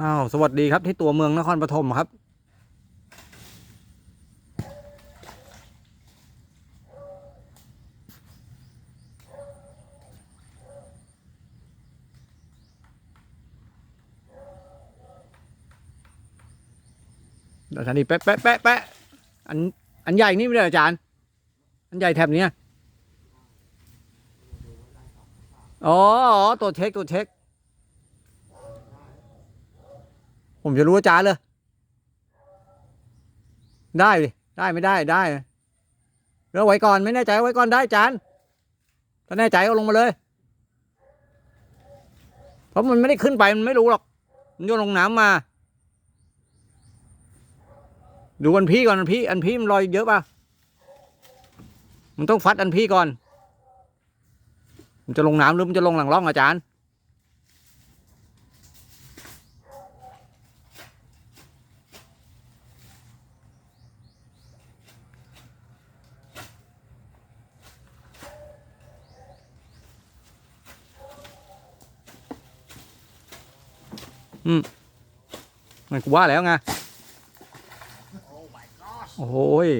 อ้าวสวัสดีครับที่ตัวเมืองนครปฐมครับ เดี๋ยวทันทีแปะแปะแปะแปะอันอันใหญ่นี่ไม่ได้อาจารย์ อันใหญ่แถบนี้อ๋ออ๋อตัวเช็คตัวเช็ค ผมจะรู้อาจารย์เลย ได้ดิได้ไม่ได้ได้แล้วไว้ก่อนไม่แน่ใจไว้ก่อนได้อาจารย์ถ้าแน่ใจก็ลงมาเลย เพราะมันไม่ได้ขึ้นไปมันไม่รู้หรอก มันโยนลงน้ำมา ดูอันพี่ก่อนอันพี่ อันพี่มันลอยเยอะป่ะ มันต้องฟัดอันพี่ก่อน มันจะลงน้ำหรือมันจะลงหลังร่องอาจารย์ มันกูว่าแล้วไง โอ้ย